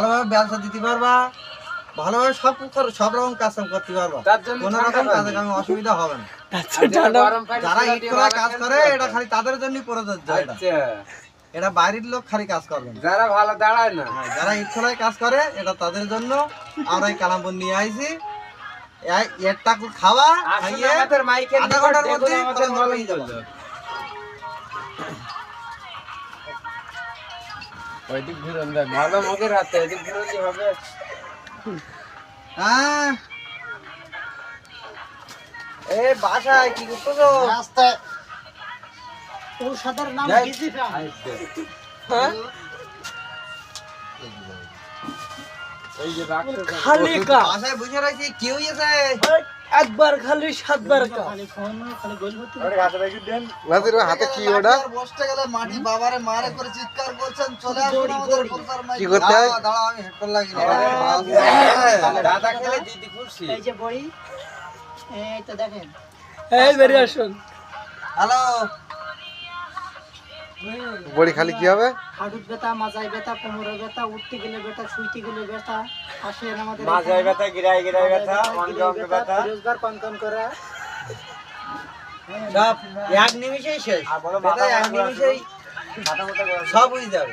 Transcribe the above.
ভালোভাবে ব্যবসা দিতে পারবা ভালোভাবে সব কর- সব রকম কাজ করতে পারবা। তার জন্য কোনো রকম। কাজে কামে অসুবিধা হবে না। যারা ইট দিয়ে কাজ করে এটা খালি তাদের জন্যই প্রযোজ্য এটা। আচ্ছা। এটা বাইরের লোক খালি কাজ করবে যারা ভালো দাঁড়ায় না। হ্যাঁ, যারা ইট খোলায় কাজ করে এটা তাদের জন্য আমরা এই কালামপুর নিয়ে আইছি। এর খাওয়া খাইয়ে আধা ঘণ্টার দেখুন ওইদিক ঘুরন দেয় ভালো মুখের হাতে এদিক ঘুরলি হবে? হ্যাঁ এ বাসায় কি করতেছো? রাস্তায়। নাম হ্যাঁ? এই যে রাখছো খালি বাসায় বসে রয়েছি কেউ এসে একবার খালি সাতবার নাজির হাতে কি ওটা বসতে গেলে মাটি বাবারে মারে করে চিৎকার করছেন চলে আসুন আমাদের কি করতে হয়? দাঁড়াও, দাঁড়াও আমি হেডফোন লাগিয়ে দাদা খেলে দিদি খুশি এই যে বড়ি এই তো দেখেন এই বেরিয়ে আসুন হ্যালো বড়ি খালি কি হবে? হাড়ুত ব্যথা মাজায় ব্যথা কোমরে ব্যথা উঠতে গেলে ব্যথা শুইতে গেলে ব্যথা আসেন আমাদের মাজাই ব্যথা গিরাই গিরাই ব্যথা অঙ্গে ব্যথা, অঙ্গে ব্যথা রোজগার কনকন করে। সব এক নিমিষেই শেষ। আর বলো ব্যথা মাথা এক নিমিষেই মাথা মোটা করে সব হয়ে যাবে।